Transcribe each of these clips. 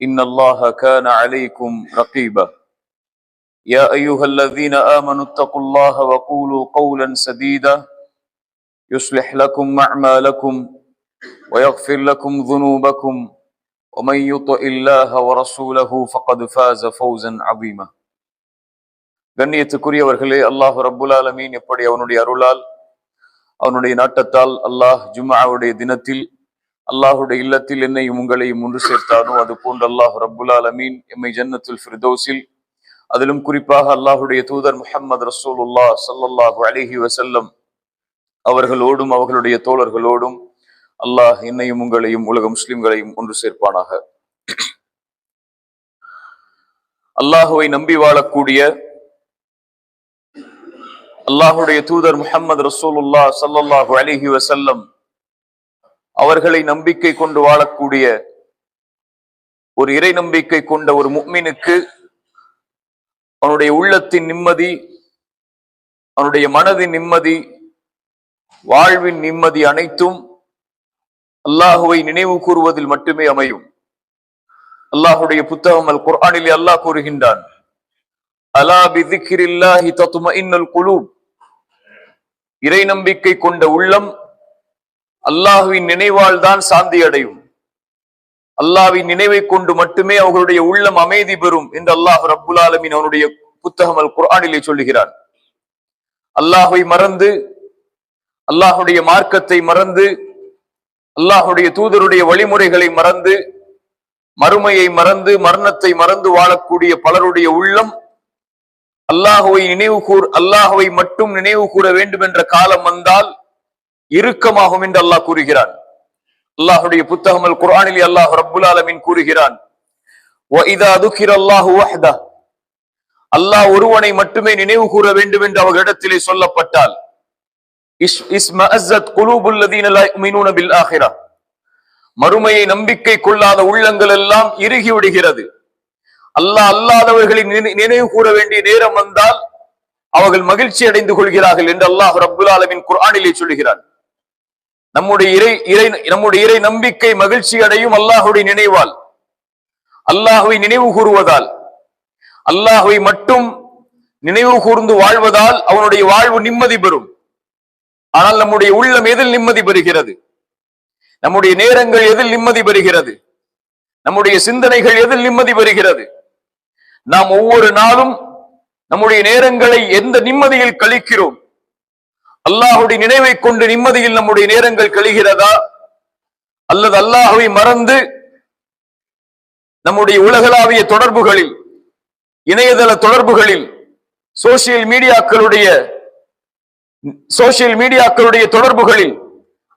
إن الله كان عليكم رقيبا يا أيها الذين آمنوا اتقوا الله وقولوا قولا سديدا يصلح لكم أعمالكم ويغفر لكم ذنوبكم ومن يطع الله ورسوله فقد فاز فوزا عظيما கண்ணியத்துக்குரியவர்களே அல்லாஹ் ரப்புல் ஆலமீன் எப்படி அவனுடைய அருளால் அவனுடைய நாட்டத்தால் அல்லாஹ் ஜும்ஆவுடைய தினத்தில் அல்லாஹுடைய இல்லத்தில் என்னையும் உங்களையும் ஒன்று சேர்த்தாரோ அது போன்று அல்லாஹ் ரப்புல் அலமீன் எம்மை ஜன்னத்துல் ஃபிர்தௌஸில். அதிலும் குறிப்பாக அல்லாஹுடைய தூதர் முஹம்மது ரசூலுல்லாஹ் ஸல்லல்லாஹு அலிஹி வசல்லம் அவர்களோடும் அவர்களுடைய தோழர்களோடும் அல்லாஹ் என்னையும் உங்களையும் உலக முஸ்லிம்களையும் ஒன்று சேர்ப்பானாக. அல்லாஹுவை நம்பி வாழக்கூடிய அல்லாஹுடைய தூதர் முஹம்மது ரசூலுல்லா ஸல்லல்லாஹு அலிஹி வசல்லம் அவர்களை நம்பிக்கை கொண்டு வாழக்கூடிய ஒரு இறை நம்பிக்கை கொண்ட ஒரு முக்மினுக்கு அவனுடைய உள்ளத்தின் நிம்மதி அவனுடைய மனதின் நிம்மதி வாழ்வின் நிம்மதி அனைத்தும் அல்லாஹுவை நினைவு கூறுவதில் மட்டுமே அமையும். அல்லாஹுடைய புத்தகம் அல் குர்ஆனிலே அல்லாஹ் கூறுகின்றான் அலா பிதிக்கிரில்லாஹி தத்துமஇன்னல் குலூப். இறை நம்பிக்கை கொண்ட உள்ளம் அல்லாஹுவின் நினைவால் தான் சாந்தி அடையும் அல்லாவின் நினைவை கொண்டு மட்டுமே அவர்களுடைய உள்ளம் அமைதி பெறும் என்று அல்லாஹ் ரப்புல் ஆலமின் அவனுடைய புத்தகம் அல் குரானிலே சொல்லுகிறான். அல்லாஹுவை மறந்து அல்லாஹுடைய மார்க்கத்தை மறந்து அல்லாஹுடைய தூதருடைய வழிமுறைகளை மறந்து மறுமையை மறந்து மரணத்தை மறந்து வாழக்கூடிய பலருடைய உள்ளம் அல்லாஹுவை நினைவு கூர் அல்லாஹுவை மட்டும் நினைவு கூற வேண்டும் என்ற காலம் வந்தால் இறுக்கமாகும் என்று அல்லாஹ் கூறுகிறான். அல்லாஹுடைய புத்தகம் அல் குரானில் அல்லாஹ் ரபுல் ஆலமின் கூறுகிறான். அல்லாஹ் ஒருவனை மட்டுமே நினைவு கூற வேண்டும் என்று அவர்களிடத்திலே சொல்லப்பட்டால் மறுமையை நம்பிக்கை கொள்ளாத உள்ளங்கள் எல்லாம் இறுகி விடுகிறது. அல்லாஹ் அல்லாதவர்களின் நினைவு கூற வேண்டிய நேரம் வந்தால் அவர்கள் மகிழ்ச்சி அடைந்து கொள்கிறார்கள் என்று அல்லாஹ் ரபுல் ஆலமின் குரானிலே சொல்கிறான். நம்முடைய இறை இறை நம்முடைய இறை நம்பிக்கை மகிழ்ச்சி அடையும் அல்லாஹுடைய நினைவால் அல்லாஹுவை நினைவு கூறுவதால் அல்லாஹுவை மட்டும் நினைவு கூர்ந்து வாழ்வதால் அவனுடைய வாழ்வு நிம்மதி பெறும். ஆனால் நம்முடைய உள்ளம் எதில் நிம்மதி பெறுகிறது? நம்முடைய நேரங்கள் எதில் நிம்மதி பெறுகிறது? நம்முடைய சிந்தனைகள் எதில் நிம்மதி பெறுகிறது? நாம் ஒவ்வொரு நாளும் நம்முடைய நேரங்களை எந்த நிம்மதியில் கழிக்கிறோம்? அல்லாஹுடைய நினைவை கொண்டு நிம்மதியில் நம்முடைய நேரங்கள் கழிகிறதா? அல்லது அல்லாஹுவை மறந்து நம்முடைய உலகளாவிய தொடர்புகளில் இணையதள தொடர்புகளில் சோசியல் மீடியாக்களுடைய சோசியல் மீடியாக்களுடைய தொடர்புகளில்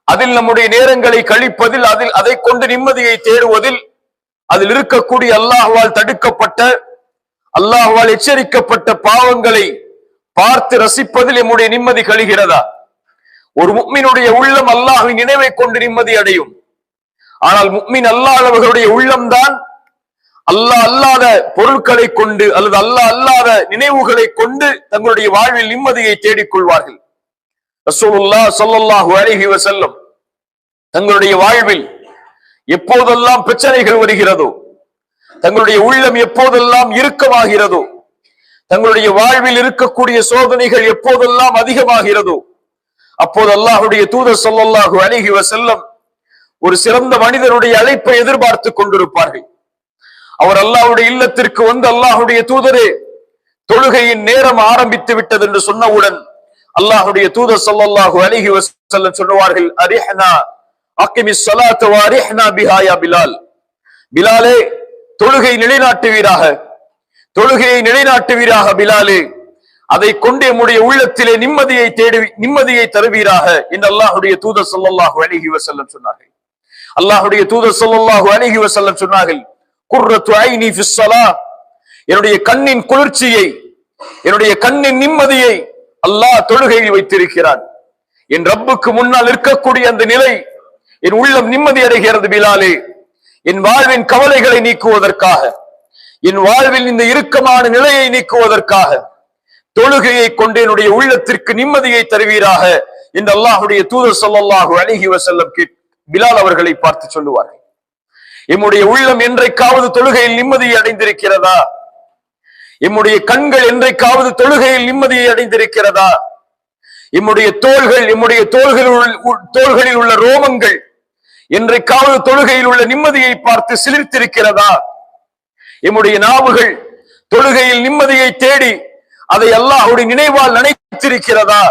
அதில் நம்முடைய நேரங்களை கழிப்பதில் அதில் அதை கொண்டு நிம்மதியை தேடுவதில் அதில் இருக்கக்கூடிய அல்லாஹ்வால் தடுக்கப்பட்ட அல்லாஹ்வால் எச்சரிக்கப்பட்ட பாவங்களை பார்த்து ரசிப்பதில் எம்முடைய நிம்மதி கழிகிறதா? ஒரு முக்மினுடைய உள்ளம் அல்லாஹின் நினைவை கொண்டு நிம்மதி அடையும். ஆனால் முக்மின் அல்லாதவர்களுடைய உள்ளம்தான் அல்லாஹ் அல்லாத பொருட்களை கொண்டு அல்லது அல்லாஹ் அல்லாத நினைவுகளை கொண்டு தங்களுடைய வாழ்வில் நிம்மதியை தேடிக் கொள்வார்கள் சொல்லல்லாஹு அழகி வசல்லம் தங்களுடைய வாழ்வில் எப்போதெல்லாம் பிரச்சனைகள் வருகிறதோ தங்களுடைய உள்ளம் எப்போதெல்லாம் இறுக்கமாகிறதோ தங்களுடைய வாழ்வில் இருக்கக்கூடிய சோதனைகள் எப்போதெல்லாம் அதிகமாகிறதோ அப்போது அல்லாஹுடைய தூதர் சொல்லல்லாஹு அணுகிவ செல்லம் ஒரு சிறந்த மனிதருடைய அழைப்பை எதிர்பார்த்து கொண்டிருப்பார்கள். அவர் அல்லாஹுடைய இல்லத்திற்கு வந்து அல்லாஹுடைய தூதரே தொழுகையின் நேரம் ஆரம்பித்து விட்டது என்று சொன்னவுடன் அல்லாஹுடைய தூதர் சொல்லல்லாஹு அலைஹி செல்லம் சொல்லுவார்கள் அரிஹ்னா அக்கிமிஸ் ஸலாத்த வ பிலால். பிலாலே தொழுகை நிலைநாட்டுவீராக. தொழுகையை நிலைநாட்டுவீராக பிலாலே. அதை கொண்டு நம்முடைய உள்ளத்திலே நிம்மதியை தேடி நிம்மதியை தருவீராக என்று அல்லாஹுடைய தூதர் சொல்லல்லாஹு அலைஹி வசல்லம் சொன்னார்கள். அல்லாஹுடைய தூதர் சொல்லல்லாஹு அலைஹி வசல்லம் சொன்னார்கள் குர்ரத்து ஐனி ஃபிஸ் என்னுடைய கண்ணின் குளிர்ச்சியை என்னுடைய கண்ணின் நிம்மதியை அல்லாஹ் தொழுகையில் வைத்திருக்கிறான். என் ரப்புக்கு முன்னால் இருக்கக்கூடிய அந்த நிலை என் உள்ளம் நிம்மதி அடைகிறது பிலாலே. என் வாழ்வின் கவலைகளை நீக்குவதற்காக. என் வாழ்வில் இந்த இறுக்கமான நிலையை நீக்குவதற்காக தொழுகையை கொண்டு என்னுடைய உள்ளத்திற்கு நிம்மதியை தருவீராக என்று அல்லாஹுடைய தூதர் சொல்லல்லாஹு அழகி வசல்லம் கேட் பிலால் அவர்களை பார்த்து சொல்லுவார்கள். எம்முடைய உள்ளம் என்றைக்காவது தொழுகையில் நிம்மதியை அடைந்திருக்கிறதா? எம்முடைய கண்கள் என்றைக்காவது தொழுகையில் நிம்மதியை அடைந்திருக்கிறதா? எம்முடைய தோள்கள் எம்முடைய தோள்களில் தோள்களில் உள்ள ரோமங்கள் என்றைக்காவது தொழுகையில் உள்ள நிம்மதியை பார்த்து சிலிர்த்திருக்கிறதா? எம்முடைய நாவுகள் தொழுகையில் நிம்மதியை தேடி அதை அல்லாஹுடைய நினைவால் நினைத்திருக்கிறதா?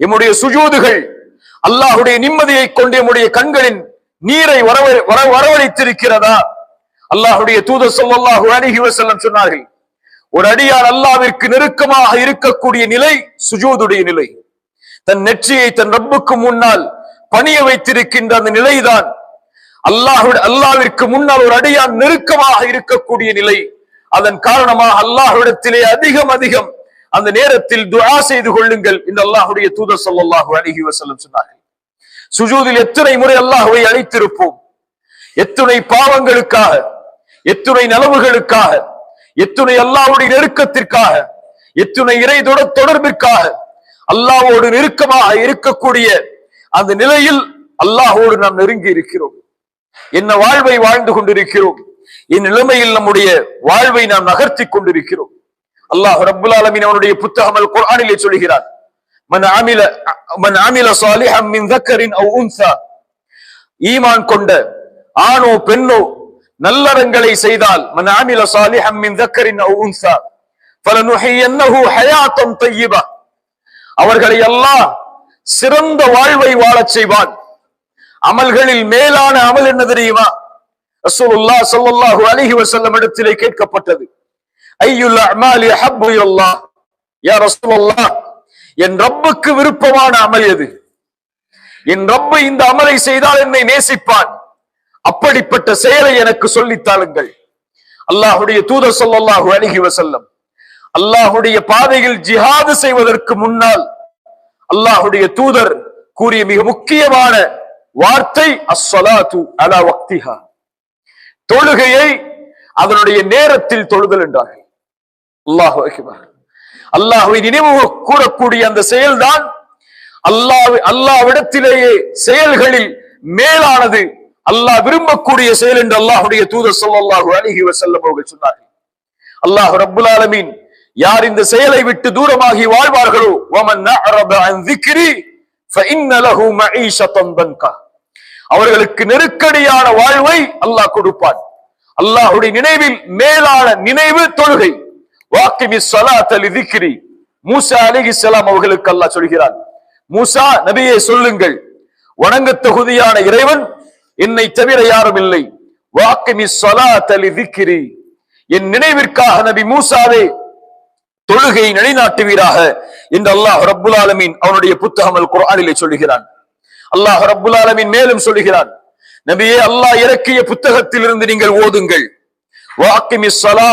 எம்முடைய சுஜூதுகள் அல்லாஹுடைய நிம்மதியை கொண்டு எம்முடைய கண்களின் நீரை வரவ வர வரவழைத்திருக்கிறதா? அல்லாஹுடைய தூதர் சொல்லாஹு அணுகி செல்லம் சொன்னார்கள் ஒரு அடியார் அல்லாவிற்கு நெருக்கமாக இருக்கக்கூடிய நிலை சுஜூதுடைய நிலை. தன் நெற்றியை தன் ரப்புக்கு முன்னால் பணிய வைத்திருக்கின்ற அந்த நிலைதான் அல்லாஹ் அல்லாவிற்கு முன்னால் ஒரு அடியான் நெருக்கமாக இருக்கக்கூடிய நிலை. அதன் காரணமாக அல்லாஹுடத்திலே அதிகம் அதிகம் அந்த நேரத்தில் துரா செய்து கொள்ளுங்கள் இந்த அல்லாஹ்வுடைய தூதர் சொல்லாஹு அலைஹி வசலம் சொன்னார்கள். சுஜூதில் எத்தனை முறை அல்லாஹுவை அழைத்திருப்போம்? எத்துணை பாவங்களுக்காக எத்துணை நலவுகளுக்காக எத்துணை அல்லாஹ்வுடைய நெருக்கத்திற்காக எத்துணை இறை தொடர்பிற்காக அல்லாஹோடு நெருக்கமாக இருக்கக்கூடிய அந்த நிலையில் அல்லாஹோடு நாம் நெருங்கி இருக்கிறோம். என்ன வாழ்வை வாழ்ந்து கொண்டிருக்கிறோம்? இந்நிலைமையில் நம்முடைய வாழ்வை நாம் நகர்த்தி கொண்டிருக்கிறோம். அல்லாஹ் ரபுல் ஆலமின் அவனுடைய புத்தகம் அல் குர்ஆனிலே சொல்கிறான் மன் ஆமில மன் ஆமில சாலிஹம் மின் தக்கரின் அவ் உன்சா. ஈமான் கொண்ட ஆணோ பெண்ணோ நல்லறங்களை செய்தால் மன் ஆமில சாலிஹம் மின் தக்கரின் அவ் உன்சா. ஃபலனுஹியன்னஹு ஹயாத்தன் தய்யிபா. அவர்களை அல்லாஹ் சிறந்த வாழ்வை வாழச் செய்வான். அமல்களில் மேலான அமல் என்ன தெரியுமா? ரசூலுல்லாஹ் ஸல்லல்லாஹு அலைஹி வஸல்லம் இடத்திலே கேட்கப்பட்டது. ஐயுல் அமாலி ஹப்பு இலல்லாஹ்? யா ரசூலுல்லாஹ் என் ரப்புக்கு விருப்பமான அமல் எது? என் ரப்பு இந்த அமலை செய்தால் என்னை நேசிப்பான். அப்படிப்பட்ட செயலை எனக்கு சொல்லித்தாளுங்கள் அல்லாஹுடைய தூதர் சொல்லல்லாஹு அழகி வசல்லம் அல்லாஹுடைய பாதையில் ஜிஹாது செய்வதற்கு முன்னால் அல்லாஹுடைய தூதர் கூறிய மிக முக்கியமான வார்த்தை அஸ்ஸலாத்து அலா வக்திஹா. தொழுகையை அதனுடைய நேரத்தில் தொழுதல் என்றார்கள். அல்லாஹு அக்பர். நினைவு கூறக்கூடிய அந்த செயல்தான் அல்லாஹ் அல்லாவிடத்திலேயே செயல்களில் மேலானது அல்லாஹ் விரும்பக்கூடிய செயல் என்று அல்லாஹுடைய தூதர் சொல்லாஹு அலைஹி வஸல்லம் அவர்கள் சொன்னார்கள். அல்லாஹ் ரபுல் ஆலமீன் யார் இந்த செயலை விட்டு தூரமாகி வாழ்வார்களோ அவர்களுக்கு நெருக்கடியான வாழ்வை அல்லாஹ் கொடுப்பான். அல்லாஹுடைய நினைவில் மேலான நினைவு தொழுகை. வாக்கிமி சலாத்திரி மூசா அலிகி சலாம் அவர்களுக்கு அல்லாஹ் சொல்கிறான். மூசா நபியை சொல்லுங்கள். வணங்க தகுதியான இறைவன் என்னை தவிர யாரும் இல்லை. வாக்கிமி சலாத்திரி என் நினைவிற்காக நபி மூசாவே தொழுகையை நிலைநாட்டுவீராக என்று அல்லாஹ் ரப்புல் ஆலமீன் அவனுடைய புத்தகம் அல் குர்ஆனிலே சொல்லுகிறான். அல்லாஹ் ரப்புல் ஆலமீன் மேலும் சொல்லுகிறான். நபியே அல்லாஹ் இறக்கிய புத்தகத்தில் இருந்து நீங்கள் ஓதுங்கள். வாக்கிமி ஸலா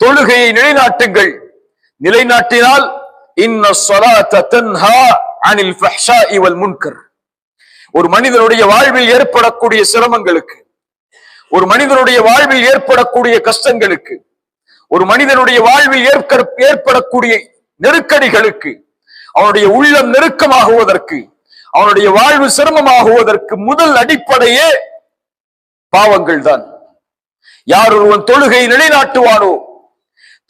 தொழுகையை நிலைநாட்டுங்கள். நிலைநாட்டினால் இன்ன சொலா தன்ஹா அனில் ஃபஹ்ஷா இவல் முன்கர். ஒரு மனிதனுடைய வாழ்வில் ஏற்படக்கூடிய சிரமங்களுக்கு ஒரு மனிதனுடைய வாழ்வில் ஏற்படக்கூடிய கஷ்டங்களுக்கு ஒரு மனிதனுடைய வாழ்வில் ஏற்படக்கூடிய நெருக்கடிகளுக்கு அவனுடைய உள்ளம் நெருக்கமாகுவதற்கு அவனுடைய வாழ்வு சிரமமாகுவதற்கு முதல் அடிப்படையே பாவங்கள் தான் யார் ஒருவன் தொழுகையை நிலைநாட்டுவானோ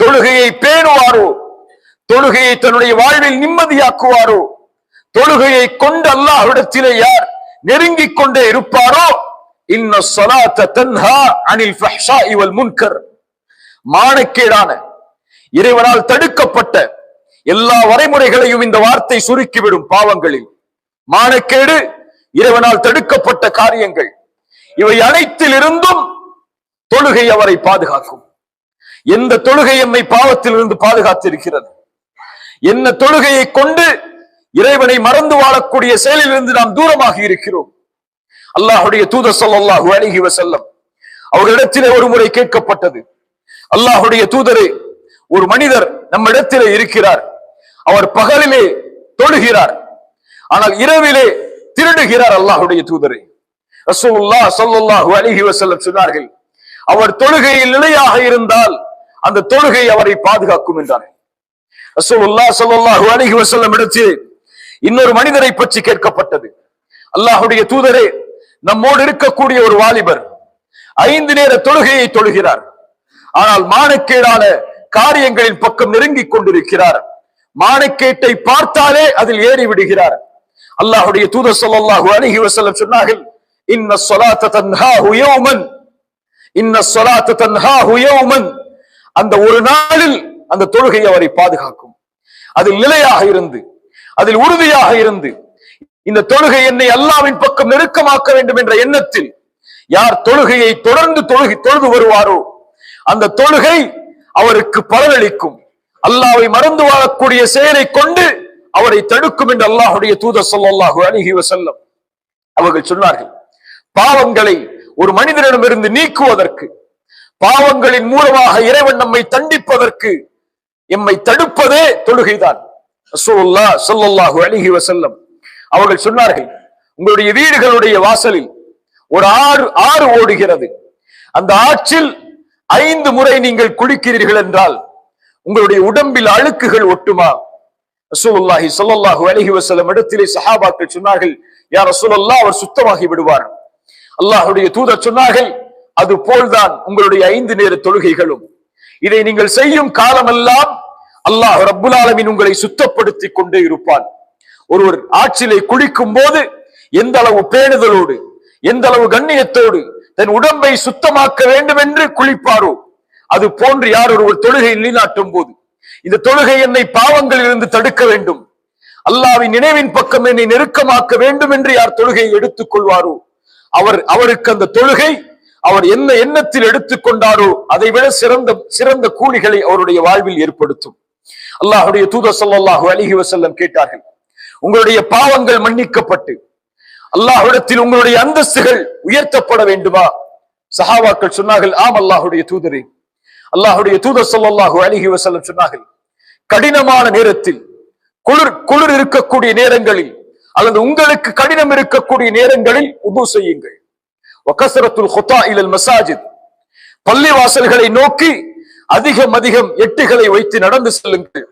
தொழுகையை பேணுவாரோ தொழுகையை தன்னுடைய வாழ்வில் நிம்மதியாக்குவாரோ தொழுகையை கொண்டு அல்லாஹ்விடத்திலே யார் நெருங்கிக் கொண்டே இருப்பாரோ இன்ன ஸலாத்த தன்ஹா அனில் ஃபஹ்ஷாஇ வல் முன்கர். மானக்கேடான இறைவனால் தடுக்கப்பட்ட எல்லா வரைமுறைகளையும் இந்த வார்த்தை சுருக்கிவிடும் பாவங்களில். மானக்கேடு இறைவனால் தடுக்கப்பட்ட காரியங்கள். இவை அனைத்திலிருந்தும் தொழுகை அவரை பாதுகாக்கும். எந்த தொழுகை எம்மை பாவத்திலிருந்து பாதுகாத்திருக்கிறது? என்ன தொழுகையை கொண்டு இறைவனை மறந்து வாழக்கூடிய செயலிலிருந்து நாம் தூரமாக இருக்கிறோம்? அல்லாஹுடைய தூதர் சொல்லாஹு அழகி வசல்லம் அவர்களிடத்திலே ஒரு முறை கேட்கப்பட்டது. அல்லாஹுடைய தூதரே ஒரு மனிதர் நம்மிடத்திலே இருக்கிறார். அவர் பகலிலே தொழுகிறார். ஆனால் இரவிலே திருடுகிறார் அல்லாஹுடைய தூதரே. ரசூலுல்லாஹ் ஸல்லல்லாஹு அலைஹி வஸல்லம் சொன்னார்கள் அவர் தொழுகையில் நிலையாக இருந்தால் அந்த தொழுகை அவரை பாதுகாக்கும் என்றார்கள். ரசூலுல்லாஹ் ஸல்லல்லாஹு அலைஹி வஸல்லம் இடத்தில் இன்னொரு மனிதரை பற்றி கேட்கப்பட்டது. அல்லாஹுடைய தூதரே நம்மோடு இருக்கக்கூடிய ஒரு வாலிபர் ஐந்து நேர தொழுகையை தொழுகிறார். ஆனால் மானக்கேடான காரியங்களின் பக்கம் நெருங்கிக் கொண்டிருக்கிறார். மானக்கேட்டை பார்த்தாலே அதில் ஏறி விடுகிறார். அல்லாஹுடைய தூத சொல்லாஹு அலைஹி வசல்லம் சொன்னார்கள் இன்ன ஸலாத்த தன்ஹாஹு யௌமன். இன்ன சொலாத்த தன்ஹா ஹுயோமன் அந்த ஒரு நாளில் அந்த தொழுகை அவரை பாதுகாக்கும். அதில் நிலையாக இருந்து அதில் உறுதியாக இருந்து இந்த தொழுகை என்னை அல்லாவின் பக்கம் நெருக்கமாக்க வேண்டும் என்ற எண்ணத்தில் யார் தொழுகையை தொடர்ந்து தொழுகி தொழுது வருவாரோ அந்த தொழுகை அவருக்கு பலனளிக்கும். அல்லாவை மறந்து வாழக்கூடிய செயலை கொண்டு அவரை தடுக்கும் என்று அல்லாஹுடைய தூதர் சொல்லாஹு அணுகி வஸல்லம் அவர்கள் சொன்னார்கள். பாவங்களை ஒரு மனிதனிடமிருந்து நீக்குவதற்கு பாவங்களின் மூலமாக இறைவன் நம்மை தண்டிப்பதற்கு எம்மை தடுப்பதே தொழுகைதான். சொல்லாஹு அணுகி அலைஹி அவர்கள் சொன்னார்கள் உங்களுடைய வீடுகளுடைய வாசலில் ஒரு ஆறு ஆறு ஓடுகிறது. அந்த ஆற்றில் ஐந்து முறை நீங்கள் குளிக்கிறீர்கள் என்றால் உங்களுடைய உடம்பில் அழுக்குகள் ஒட்டுமா? ரசூலுல்லாஹி ஸல்லல்லாஹு அலைஹி வஸல்லம் இடத்திலே சஹாபாக்கள் சொன்னார்கள் யா ரசூலல்லாஹ் அவர் சுத்தமாகி விடுவார். அல்லாஹ்வுடைய தூதர் சொன்னார்கள் அது போல்தான் உங்களுடைய ஐந்து நேர தொழுகைகளும். இதை நீங்கள் செய்யும் காலமெல்லாம் அல்லாஹ் ரப்புல் ஆலமீன் உங்களை சுத்தப்படுத்திக் கொண்டே இருப்பான். ஒருவர் ஆற்றிலே குளிக்கும் போது எந்த அளவு பேணுதலோடு எந்த அளவு கண்ணியத்தோடு தன் உடம்பை சுத்தமாக்க வேண்டும் என்று குளிப்பாரோ? அது போன்று யார் ஒருவர் தொழுகை நிலைநாட்டும் போது? இந்த தொழுகை என்னை பாவங்களில் இருந்து தடுக்க வேண்டும். அல்லாவின் நினைவின் பக்கம் என்னை நெருக்கமாக்க வேண்டும் என்று யார் தொழுகையை எடுத்துக் கொள்வாரோ? அவர் அவருக்கு அந்த தொழுகை அவர் என்ன எண்ணத்தில் எடுத்துக்கொண்டாரோ அதை விட சிறந்த சிறந்த கூலிகளை அவருடைய வாழ்வில் ஏற்படுத்தும். அல்லாஹுடைய தூத சொல்லாஹு அலிஹி வசல்லம் கேட்டார்கள் உங்களுடைய பாவங்கள் மன்னிக்கப்பட்டு அல்லாஹுடத்தில் உங்களுடைய அந்தஸ்துகள் உயர்த்தப்பட வேண்டுமா? சஹாவாக்கள் சொன்னார்கள் ஆம் அல்லாஹுடைய தூதரே. அல்லாஹுடைய தூதர் சொல்லாஹு அலைஹி வஸல்லம் சொன்னார்கள் கடினமான நேரத்தில் குளிர் குளிர் இருக்கக்கூடிய நேரங்களில் அல்லது உங்களுக்கு கடினம் இருக்கக்கூடிய நேரங்களில் உது செய்யுங்கள். வகசரத்துல் ஹொத்தா இலல் மசாஜித். பள்ளி வாசல்களை நோக்கி அதிகம் அதிகம் எட்டுகளை வைத்து நடந்து செல்லுங்கள்.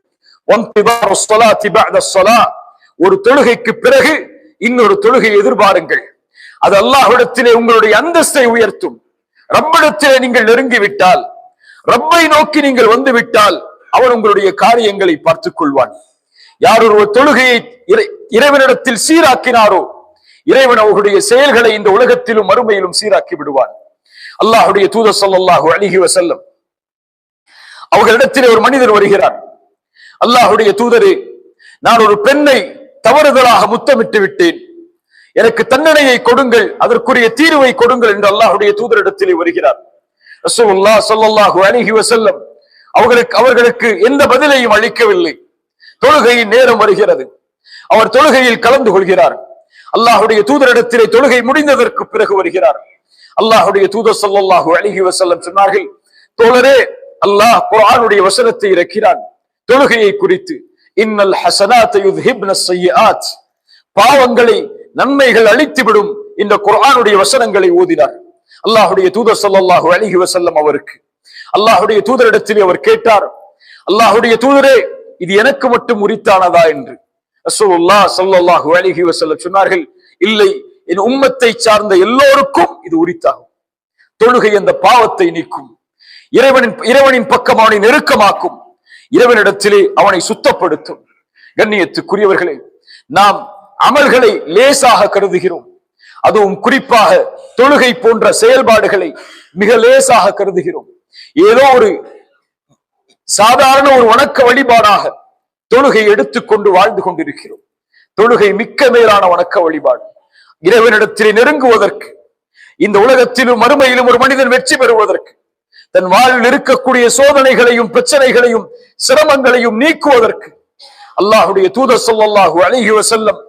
ஒரு தொழுகைக்கு பிறகு இன்னொரு தொழுகை எதிர்பாருங்கள். அது அல்லாஹிடத்திலே உங்களுடைய அந்தஸ்தை உயர்த்தும். ரப்பிடத்திலே நீங்கள் நெருங்கி விட்டால் ரப்பை நோக்கி நீங்கள் வந்து விட்டால் அவன் உங்களுடைய காரியங்களை பார்த்துக் கொள்வான். யார் ஒரு தொழுகையை இறை- இறைவனிடத்தில் சீராக்கினாரோ இறைவன் அவர்களுடைய செயல்களை இந்த உலகத்திலும் மறுமையிலும் சீராக்கி விடுவான். அல்லாஹுடைய தூதர் சொல்லாஹு அழகி வசல்லம் அவர்களிடத்திலே ஒரு மனிதர் வருகிறார். அல்லாஹுடைய தூதரே நான் ஒரு பெண்ணை தவறுதலாக முத்தமிட்டு விட்டேன். எனக்கு தண்டனையை கொடுங்கள் அதற்குரிய தீர்வை கொடுங்கள் என்று அல்லாஹுடைய தூதரிடத்திலே வருகிறார். ரசூலுல்லாஹ் சொல்லல்லாஹு அணுகி வசல்லம் அவர்களுக்கு அவர்களுக்கு எந்த பதிலையும் அளிக்கவில்லை. தொழுகையின் நேரம் வருகிறது. அவர் தொழுகையில் கலந்து கொள்கிறார். அல்லாஹுடைய தூதரிடத்திலே தொழுகை முடிந்ததற்கு பிறகு வருகிறார். அல்லாஹுடைய தூதர் சொல்லல்லாஹு அழகி வசல்லம் சொன்னார்கள் தோழரே அல்லாஹ் குரானுடைய வசனத்தை இறக்கிறான். தொழுகையை குறித்து இன்னல் ஹசனாத் பாவங்களை நன்மைகள் அழித்துவிடும் இந்த குரானுடைய வசனங்களை ஓதினார். அல்லாஹுடைய தூதர் சொல்லாஹு அலைஹி வசல்லம் அவருக்கு. அல்லாஹுடைய தூதரிடத்திலே அவர் கேட்டார் அல்லாஹுடைய தூதரே இது எனக்கு மட்டும் உரித்தானதா என்று? ரசூலுல்லாஹ் ஸல்லல்லாஹு அலைஹி வசல்லம் சொன்னார்கள் இல்லை என் உம்மத்தை சார்ந்த எல்லோருக்கும் இது உரித்தாகும். தொழுகை அந்த பாவத்தை நீக்கும். இறைவனின் இறைவனின் பக்கம் நெருக்கமாக்கும். இறைவனிடத்திலே அவனை சுத்தப்படுத்தும். கண்ணியத்துக்குரியவர்களே நாம் அமல்களை லேசாக கருதுகிறோம். அதுவும் குறிப்பாக தொழுகை போன்ற செயல்பாடுகளை மிக லேசாக கருதுகிறோம். ஏதோ ஒரு சாதாரண ஒரு வணக்க வழிபாடாக தொழுகை எடுத்துக்கொண்டு வாழ்ந்து கொண்டிருக்கிறோம். தொழுகை மிக்க மேலான வணக்க வழிபாடு. இறைவனிடத்திலே நெருங்குவதற்கு இந்த உலகத்திலும் மறுமையிலும் ஒரு மனிதன் வெற்றி பெறுவதற்கு தன் வாழ்வில் இருக்கக்கூடிய சோதனைகளையும் பிரச்சனைகளையும் சிரமங்களையும் நீக்குவதற்கு அல்லாஹுடைய தூதர் சொல்லல்லாஹு அழகி வஸல்லம்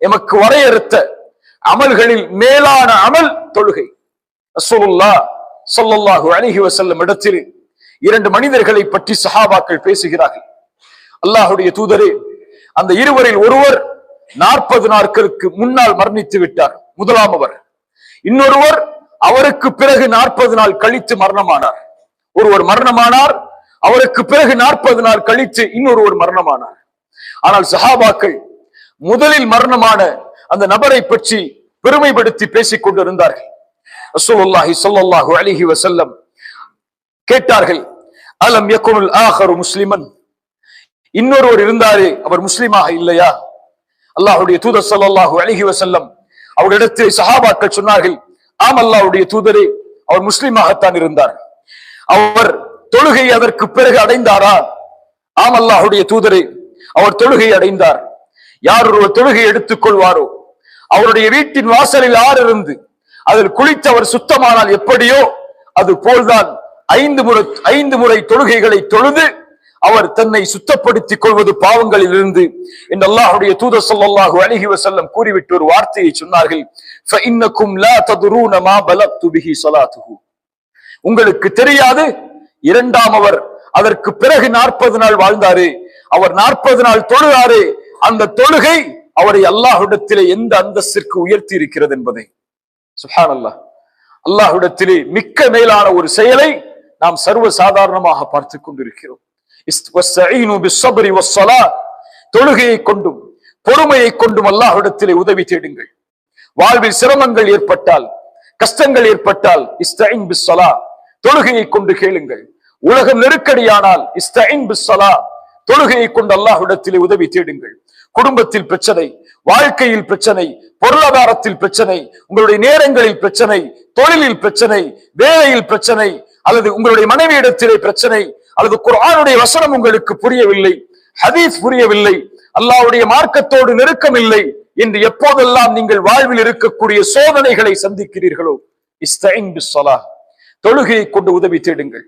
எமக்கு வரையறுத்த அமல்களில் மேலான அமல் தொழுகை. அசோல்லா சொல்லல்லாஹு அழகி வஸல்லம் இடத்தில் இரண்டு மனிதர்களை பற்றி சஹாபாக்கள் பேசுகிறார்கள். அல்லாஹுடைய தூதரே அந்த இருவரில் ஒருவர் நாற்பது நாட்களுக்கு முன்னால் மரணித்து விட்டார் முதலாம் அவர். இன்னொருவர் அவருக்கு பிறகு நாற்பது நாள் கழித்து மரணமானார். ஒருவர் மரணமானார் அவருக்கு பிறகு நாற்பது நாள் கழித்து இன்னொருவர் மரணமானார். ஆனால் சஹாபாக்கள் முதலில் மரணமான அந்த நபரை பற்றி பெருமைப்படுத்தி பேசிக் கொண்டிருந்தார்கள். ரசூலுல்லாஹி சொல்லல்லாஹு அலைஹி வஸல்லம் கேட்டார்கள் அலம் யகுனுல் ஆஹரு முஸ்லிமன்? இன்னொருவர் இருந்தாரே அவர் முஸ்லிமாக இல்லையா? அல்லாஹுடைய தூதர் ஸல்லல்லாஹு அலைஹி வசல்லம் அவரிடத்தில் சஹாபாக்கள் சொன்னார்கள் ஆம் அல்லாவுடைய தூதரே அவர் முஸ்லீமாகத்தான் இருந்தார். அவர் தொழுகை அதற்கு பிறகு அடைந்தாரா? ஆம் அல்லாஹுடைய தூதரே அவர் தொழுகை அடைந்தார். யார் ஒரு தொழுகை எடுத்துக் கொள்வாரோ? அவருடைய வீட்டின் வாசலில் ஆறு இருந்து அதில் குளித்து அவர் சுத்தமானால் எப்படியோ அது போல்தான் ஐந்து முறை ஐந்து முறை தொழுகைகளை தொழுது அவர் தன்னை சுத்தப்படுத்திக் கொள்வது பாவங்களில் இருந்து இந்த அல்லாஹுடைய தூத சொல்லாஹு அழகி வசல்லம் கூறிவிட்டு ஒரு வார்த்தையை சொன்னார்கள். உங்களுக்கு தெரியாது இரண்டாம் அவர் அதற்கு பிறகு நாற்பது நாள் வாழ்ந்தாரு. அவர் நாற்பது நாள் தொழுகாரு அந்த தொழுகை அவரை அல்லாஹுடத்திலே எந்த அந்தஸ்திற்கு உயர்த்தி இருக்கிறது என்பதை. சுஹான் அல்லாஹ் அல்லாஹுடத்திலே மிக்க மேலான ஒரு செயலை நாம் சர்வ சாதாரணமாக பார்த்து கொண்டிருக்கிறோம். தொழுகையை கொண்டும் பொறுமையை கொண்டும் அல்லாஹிடத்திலே உதவி தேடுங்கள். வாழ்வில் சிரமங்கள் ஏற்பட்டால் கஷ்டங்கள் ஏற்பட்டால் இஸ்தஈன் பிஸ்ஸலா தொழுகையை கொண்டு கேளுங்கள். உலகம் நெருக்கடியானால் இஸ்தஈன் பிஸ்ஸலா தொழுகையை கொண்டு அல்லாஹ்விடத்திலே உதவி தேடுங்கள். குடும்பத்தில் பிரச்சனை வாழ்க்கையில் பிரச்சனை பொருளாதாரத்தில் பிரச்சனை உங்களுடைய நேரங்களில் பிரச்சனை தொழிலில் பிரச்சனை வேலையில் பிரச்சனை அல்லது உங்களுடைய மனைவியிடத்திலே பிரச்சனை அல்லது குரானுடைய வசனம் உங்களுக்கு புரியவில்லை ஹதீஸ் புரியவில்லை அல்லாவுடைய மார்க்கத்தோடு நெருக்கம் இல்லை என்று எப்போதெல்லாம் நீங்கள் வாழ்வில் இருக்கக்கூடிய சோதனைகளை சந்திக்கிறீர்களோ தொழுகையை கொண்டு உதவி தேடுங்கள்.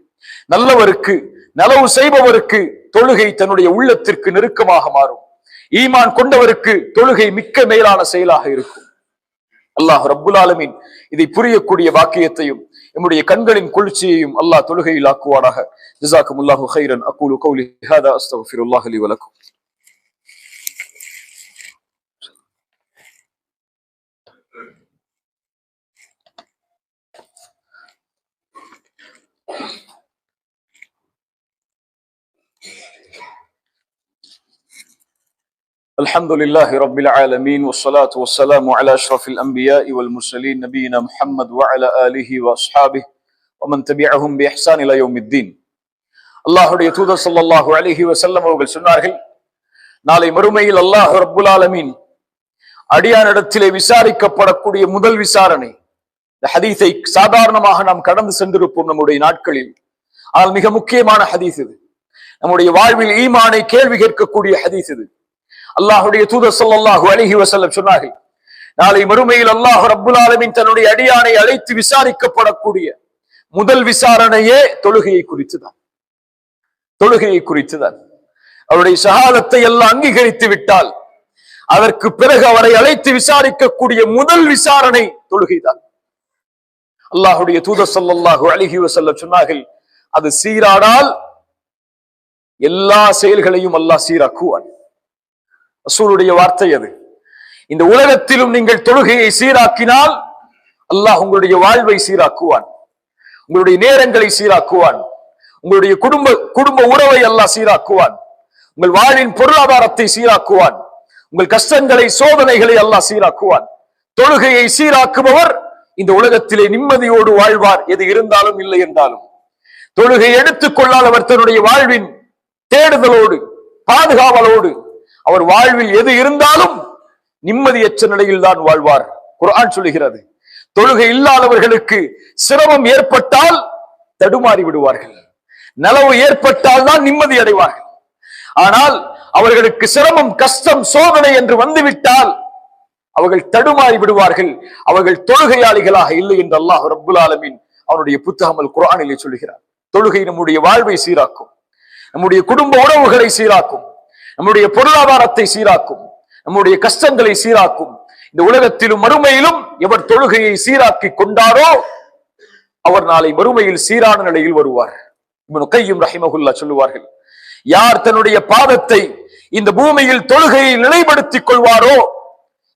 நல்லவருக்கு நலவு செய்பவருக்கு தொழுகை தன்னுடைய உள்ளத்திற்கு நெருக்கமாக மாறும். ஈமான் கொண்டவருக்கு தொழுகை மிக்க மேலான செயலாக இருக்கும். அல்லாஹ் ரப்புல் ஆலமின் இதை புரியக்கூடிய வாக்கியத்தையும் நம்முடைய கண்களின் குளிர்ச்சியையும் அல்லாஹ் தொழுகையில் ஆக்குவாராக ஜிசாக்கும் அல்லாஹு ஹைரன் அக்கூலு கௌலி. ஹாதா அஸ்தக்ஃபிருல்லாஹ் லி வலக்கும் الحمد لله رب العالمين والصلاة والسلام على أشرف الأنبياء والمرسلين نبينا محمد وعلى آله وأصحابه ومن تبعهم بإحسان إلى يوم الدين அல்லாஹுடைய தூதர் ஸல்லல்லாஹு அலைஹி வஸல்லம் அவர்கள் சொன்னார்கள் நாளை மறுமையில் அல்லாஹ் ரப்புல் ஆலமீன் அடியானிடத்திலே விசாரிக்கப்படக்கூடிய முதல் விசாரணை இந்த ஹதீஸை சாதாரணமாக நாம் கடந்து சென்றிருப்போம் நம்முடைய நாட்களில் ஆனால் மிக முக்கியமான ஹதீஸ் இது நம்முடைய வாழ்வில் ஈமானை கேள்வி கேட்கக்கூடிய ஹதீஸ் இது அல்லாஹுடைய தூதர் ஸல்லல்லாஹு அலைஹி வஸல்லம் சொன்னார்கள் நாளை மறுமையில் அல்லாஹ் ரப்புல் ஆலமின் தன்னுடைய அடியானை அழைத்து விசாரிக்கப்படக்கூடிய முதல் விசாரணையே தொழுகையை குறித்துதான். தொழுகையை குறித்துதான். அவருடைய சகாதத்தை எல்லாம் அங்கீகரித்து விட்டால் அதற்கு பிறகு அவரை அழைத்து விசாரிக்கக்கூடிய முதல் விசாரணை தொழுகைதான். அல்லாஹுடைய தூதர் ஸல்லல்லாஹு அலைஹி வஸல்லம் சொன்னார்கள் அது சீராடால் எல்லா செயல்களையும் அல்லாஹ் சீராக்குவான். ரசூலுடைய வார்த்தை அது. இந்த உலகத்திலும் நீங்கள் தொழுகையை சீராக்கினால் அல்லாஹ் உங்களுடைய வாழ்வை சீராக்குவான். உங்களுடைய நேரங்களை சீராக்குவான். உங்களுடைய குடும்ப குடும்ப உறவை அல்லாஹ் சீராக்குவான். உங்கள் வாழ்வின் பொருளாதாரத்தை சீராக்குவான். உங்கள் கஷ்டங்களை சோதனைகளை அல்லாஹ் சீராக்குவான். தொழுகையை சீராக்குபவர் இந்த உலகத்திலே நிம்மதியோடு வாழ்வார். எது இருந்தாலும் இல்லை என்றாலும். தொழுகை எடுத்துக் கொள்ளால் தன்னுடைய வாழ்வின் தேடுதலோடு பாதுகாவலோடு அவர் வாழ்வில் எது இருந்தாலும் நிம்மதியற்ற நிலையில் தான் வாழ்வார். குரான் சொல்லுகிறது தொழுகை இல்லாதவர்களுக்கு சிரமம் ஏற்பட்டால் தடுமாறி விடுவார்கள். நலவு ஏற்பட்டால் தான் நிம்மதி அடைவார்கள். ஆனால் அவர்களுக்கு சிரமம் கஷ்டம் சோதனை என்று வந்துவிட்டால் அவர்கள் தடுமாறி விடுவார்கள். அவர்கள் தொழுகையாளிகளாக இல்லை என்று அல்லாஹ் ரபுல் ஆலமின் அவனுடைய புத்தகமல் குரானிலே சொல்லுகிறார். தொழுகை நம்முடைய வாழ்வை சீராக்கும் நம்முடைய குடும்ப உறவுகளை சீராக்கும் நம்முடைய பொருளாதாரத்தை சீராக்கும் நம்முடைய கஷ்டங்களை சீராக்கும் இந்த உலகத்திலும் மறுமையிலும் எவர் தொழுகையை சீராக்கி கொண்டாரோ அவர் நாளை மறுமையில் சீரான நிலையில் வருவார். கையும் ரஹிமகுல்லா சொல்லுவார்கள் யார் தன்னுடைய பாதத்தை இந்த பூமியில் தொழுகையை நிலைப்படுத்திக் கொள்வாரோ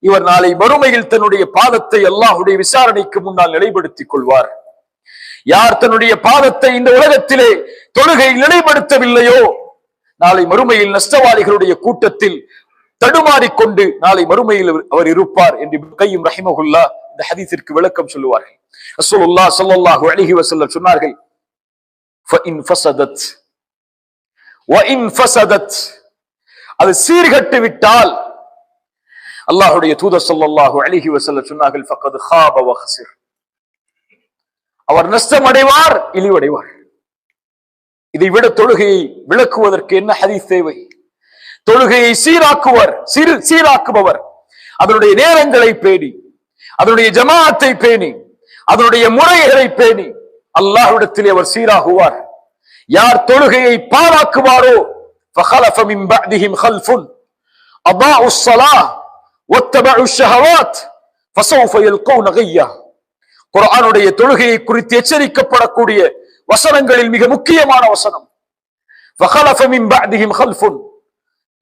இவர் நாளை மறுமையில் தன்னுடைய பாதத்தை அல்லாஹுடைய விசாரணைக்கு முன்னால் நிலைப்படுத்திக் கொள்வார். யார் தன்னுடைய பாதத்தை இந்த உலகத்திலே தொழுகை நிலைப்படுத்தவில்லையோ நாளை மறுமையில் நஷ்டவாளிகளுடைய கூட்டத்தில் தடுமாறிக்கொண்டு நாளை மறுமையில் அவர் இருப்பார் என்று கையும் ரஹிமகுல்லா இந்த ஹதீஸிற்கு விளக்கம் சொல்லுவார்கள். ரசூலுல்லாஹ் ஸல்லல்லாஹு அலைஹி வஸல்லம் சொன்னார்கள் ஃபஇன் ஃபஸதத் வஇன் ஃபஸதத் அது சீர்கட்டு விட்டால் அல்லாஹ்வுடைய தூதர் ஸல்லல்லாஹு அலைஹி வஸல்லம் சொன்னார்கள் ஃபக்கத் ஹாப அவர் நஷ்டம் அடைவார் இழிவடைவார். இதை விட தொழுகையை விளக்குவதற்கு என்ன ஹதீஸ் தேவை? தொழுகையை சீராக்குவர் சிறு சீராக்குபவர். அதனுடைய நேரங்களை பேணி அதனுடைய ஜமாத்தை பேணி அதனுடைய முறைகளை பேணி அல்லாஹ்விடத்திலே அவர் சீராகுவார். யார் தொழுகையை பாழாக்குவாரோ தொழுகையை குறித்து எச்சரிக்கப்படக்கூடிய வசனங்களில் மிக முக்கியமான வசனம்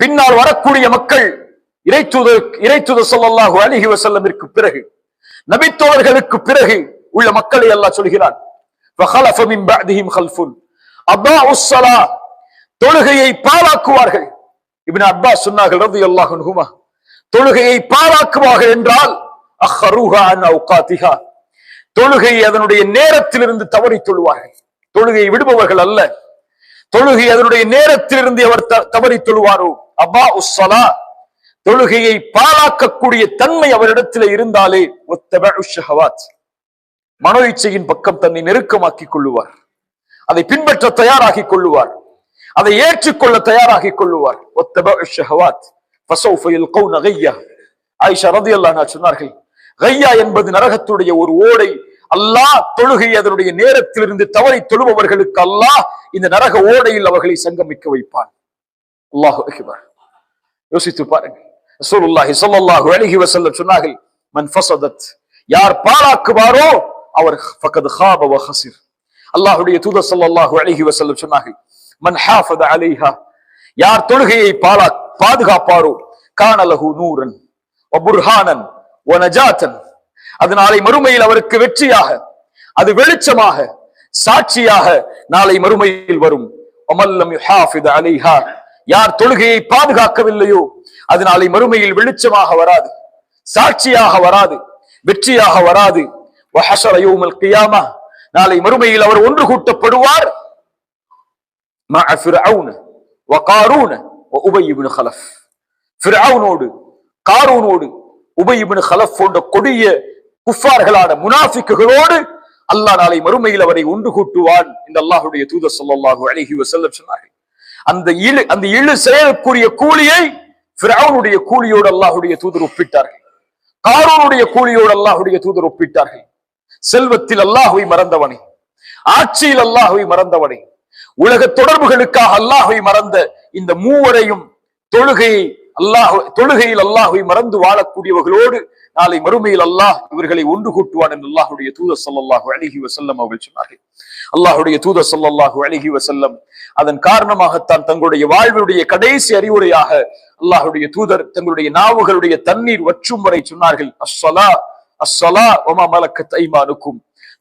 பின்னால் வரக்கூடிய மக்கள் இறைத்துத இறைத்துத சொல்லல்லாஹு அலிஹி வசல்லமிற்கு பிறகு நபித்தோழர்களுக்கு பிறகு உள்ள மக்களை எல்லாம் சொல்கிறான் தொழுகையை பாழாக்குவார்கள் இபின் அப்பா சொன்னார்கள் ரவி அல்லாஹுமா தொழுகையை பாழாக்குவார்கள் என்றால் அஹ்ஹருஹா தொழுகை அதனுடைய நேரத்திலிருந்து தவறி தொழுவார்கள் தொழுகையை விடுபவர்கள் அல்ல. தொழுகை அதனுடைய நேரத்திலிருந்து அவர் த- தவறி தொழுவாரோ? அப்பா உஸ்ஸலா. தொழுகையை பாழாக்கக்கூடிய தன்மை அவரிடத்தில் இருந்தாலே மனோ இச்சையின் பக்கம் தன்னை நெருக்கமாக்கிக் கொள்ளுவார். அதை பின்பற்ற தயாராகி கொள்ளுவார். அதை ஏற்றுக்கொள்ள தயாராகி கொள்ளுவார். ஒத்தபஉ ஷஹவாத் ஃபஸௌஃப ஆயிஷா ரலியல்லாஹு அன்ஹா சொன்னார்கள் ஐயா என்பது நரகத்துடைய ஒரு ஓடை அல்லாஹ் தொழுகை அதனுடைய நேரத்திலிருந்து தவறி தொழுபவர்களுக்கு அல்லாஹ் இந்த நரக ஓடையில் அவர்களை சங்கமிக்க வைப்பான். அல்லாஹு யோசித்து பாருங்க. ரசூலுல்லாஹி ஸல்லல்லாஹு அலைஹி வஸல்லம் சொன்னார்கள் மன் ஃபஸதத் யார் பாழாக்குவாரோ அவர் ஃபகத் ஹாப வ ஹஸிர் அல்லாஹ்வுடைய தூதர் ஸல்லல்லாஹு அலைஹி வஸல்லம் சொன்னார்கள் மன் ஹாஃபத அலைஹா. யார் தொழுகையை பாலா பாதுகாப்பாரோ கானலஹு நூரன் வ புர்ஹானன் வ நஜாத்தன். அது நாளை மறுமையில் அவருக்கு வெற்றியாக அது வெளிச்சமாக சாட்சியாக நாளை மறுமையில் வரும். அலைஹா யார் தொழுகையை பாதுகாக்கவில்லையோ அது நாளை மறுமையில் வெளிச்சமாக வராது சாட்சியாக வராது வெற்றியாக வராது. நாளை மறுமையில் அவர் ஒன்று கூட்டப்படுவார். காரூனோடு உபயிபின் ஹலஃப் போன்ற கொடிய குஃபார்களான முனாஃபிக்குகளோடு அல்லாஹ் நாளை மறுமையில் அவரை ஒன்று கூட்டுவான் இந்த அல்லாஹுடைய தூதர் ஸல்லல்லாஹு அழகிய வஸல்லம் சொன்னார்கள். அந்த இழு அந்த இழு செயலுக்குரிய கூலியை ஃபிரௌனுடைய கூலியோடு அல்லாஹுடைய தூதர் ஒப்பிட்டார்கள். காரூனுடைய கூலியோடு அல்லாஹுடைய தூதர் ஒப்பிட்டார்கள். செல்வத்தில் அல்லாஹுவை மறந்தவனை ஆட்சியில் அல்லாஹுவை மறந்தவனை உலக தொடர்புகளுக்காக அல்லாஹுவை மறந்த இந்த மூவரையும் தொழுகையை அல்லாஹ் தொழுகையில் அல்லாஹுவை மறந்து வாழக்கூடியவர்களோடு நாளை மறுமையில் அல்லாஹ் இவர்களை ஒன்று கூட்டுவான் என்று அல்லாஹுடைய தூத சல்லாஹு அழகி வசல்லம் அவர்கள் சொன்னார்கள். அல்லாஹுடைய தூதர் சல்லாஹு அழகி வசல்லம் அதன் காரணமாகத்தான் தங்களுடைய வாழ்வுடைய கடைசி அறிவுரையாக அல்லாஹுடைய தூதர் தங்களுடைய நாவுகளுடைய தண்ணீர் வற்றும் வரை சொன்னார்கள். அஸ்ஸலா அஸ்ஸலா ஒமா மலக்கத் தைமானுக்கும்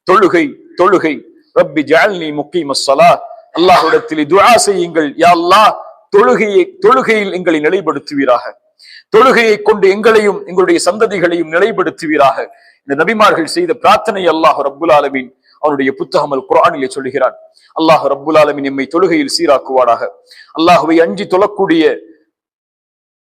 தொழுகை தொழுகை. ரப்பி ஜஅல்னி முக்கீம் அஸ்ஸலா. அல்லாஹுடத்தில் துஆ செய்யுங்கள். யா அல்லாஹ் தொழுகையை தொழுகையில் எங்களை நிலைப்படுத்துவீராக. தொழுகையை கொண்டு எங்களையும் எங்களுடைய சந்ததிகளையும் நிலைப்படுத்துவீராக. இந்த நபிமார்கள் செய்த பிரார்த்தனை அல்லாஹ் ரப்புல் ஆலமீன் அவனுடைய புத்தகம் அல் குர்ஆனிலே அல்லாஹ் ரப்புல் ஆலமின் எம்மை தொழுகையில் சீராக்குவாராக. அல்லாஹுவை அஞ்சி தொழக்கூடிய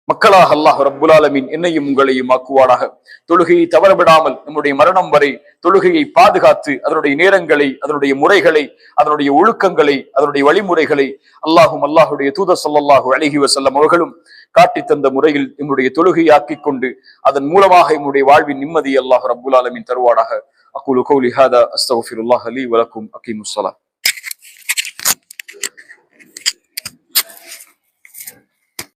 மக்களாக அல்லாஹ் ரப்புல் ஆலமின் என்னையும் உங்களையும் ஆக்குவானாக தொழுகையை தவறவிடாமல் நம்முடைய மரணம் வரை தொழுகையை பாதுகாத்து அதனுடைய நேரங்களை அதனுடைய முறைகளை அதனுடைய ஒழுக்கங்களை அதனுடைய வழிமுறைகளை அல்லாஹும் அல்லாஹுடைய தூத ஸல்லல்லாஹு அலைஹி வஸல்லம் அவர்களும் காட்டி தந்த முறையில் நம்முடைய தொழுகையை ஆக்கிக் கொண்டு அதன் மூலமாக நம்முடைய வாழ்வின் நிம்மதி அல்லாஹ் ரபுல் ஆலமின் தருவாடாக அகுலு கௌலி ஹாதா அஸ்தகுல்லாஹ் அலி வலக்கும் அகீமுஸ்